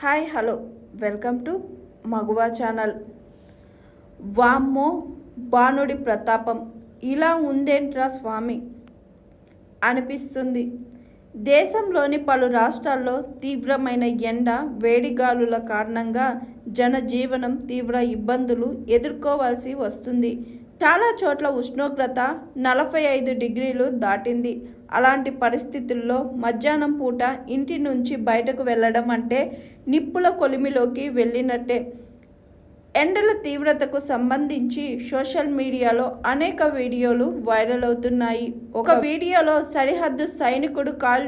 Hi hello. Welcome to Maguva channel. వామ్మో బాణుడి ప్రతాపం. ఇలా ఉందేంట్రా స్వామి? అనిపిస్తుంది. దేశంలోని పలు రాష్ట్రాల్లో తీవ్రమైన ఎండ వేడిగాలుల కారణంగా జనజీవనం తీవ్ర ఇబ్బందులు ఎదుర్కోవాల్సి వస్తుంది. చాలా చోట్ల ఉష్ణోగ్రత నలభై ఐదు డిగ్రీలు దాటింది. అలాంటి పరిస్థితుల్లో మధ్యాహ్నం పూట ఇంటి నుంచి బయటకు వెళ్ళడం అంటే నిప్పుల కొలిమిలోకి వెళ్ళినట్టే. ఎండల తీవ్రతకు సంబంధించి సోషల్ మీడియాలో అనేక వీడియోలు వైరల్ అవుతున్నాయి. ఒక వీడియోలో సరిహద్దు సైనికుడు కాల్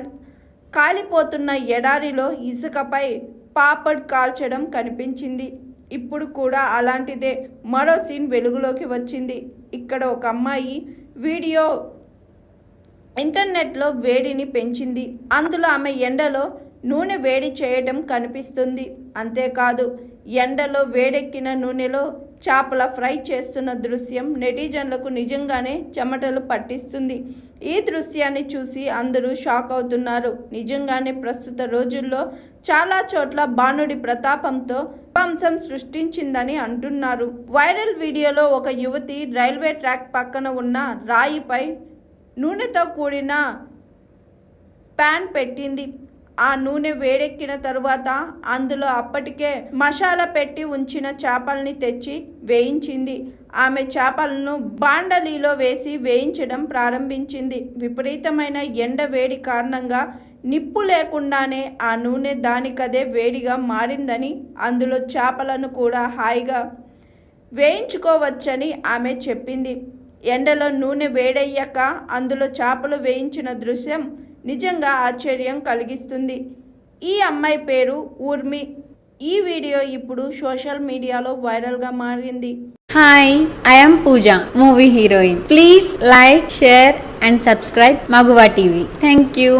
కాలిపోతున్న ఎడారిలో ఇసుకపై పాపడ్ కాల్చడం కనిపించింది. ఇప్పుడు కూడా అలాంటిదే. మరో సీన్ వెలుగులోకి వచ్చింది. ఇక్కడ ఒక అమ్మాయి వీడియో ఇంటర్నెట్లో వేడిని పెంచింది. అందులో ఆమె ఎండలో నూనె వేడి చేయటం కనిపిస్తుంది. అంతేకాదు ఎండలో వేడెక్కిన నూనెలో చేపల ఫ్రై చేస్తున్న దృశ్యం నెటిజన్లకు నిజంగానే చెమటలు పట్టిస్తుంది. ఈ దృశ్యాన్ని చూసి అందరూ షాక్ అవుతున్నారు. నిజంగానే ప్రస్తుత రోజుల్లో చాలా చోట్ల బాణుడి ప్రతాపంతో విధ్వంసం సృష్టించిందని అంటున్నారు. వైరల్ వీడియోలో ఒక యువతి రైల్వే ట్రాక్ పక్కన ఉన్న రాయిపై నూనెతో కూడిన ప్యాన్ పెట్టింది. ఆ నూనె వేడెక్కిన తరువాత అందులో అప్పటికే మసాలా పెట్టి ఉంచిన చేపల్ని తెచ్చి వేయించింది. ఆమె చేపలను బాండలీలో వేసి వేయించడం ప్రారంభించింది. విపరీతమైన ఎండ వేడి కారణంగా నిప్పు లేకుండానే ఆ నూనె దానికదే వేడిగా మారిందని అందులో చేపలను కూడా హాయిగా వేయించుకోవచ్చని ఆమె చెప్పింది. ఎండలో నూనె వేడయ్యాక అందులో చేపలు వేయించిన దృశ్యం నిజంగా ఆశ్చర్యం కలిగిస్తుంది. ఈ అమ్మాయి పేరు ఊర్మి. ఈ వీడియో ఇప్పుడు సోషల్ మీడియాలో వైరల్గా మారింది. Hi I'm Pooja movie heroine please like share and subscribe Maguva TV thank you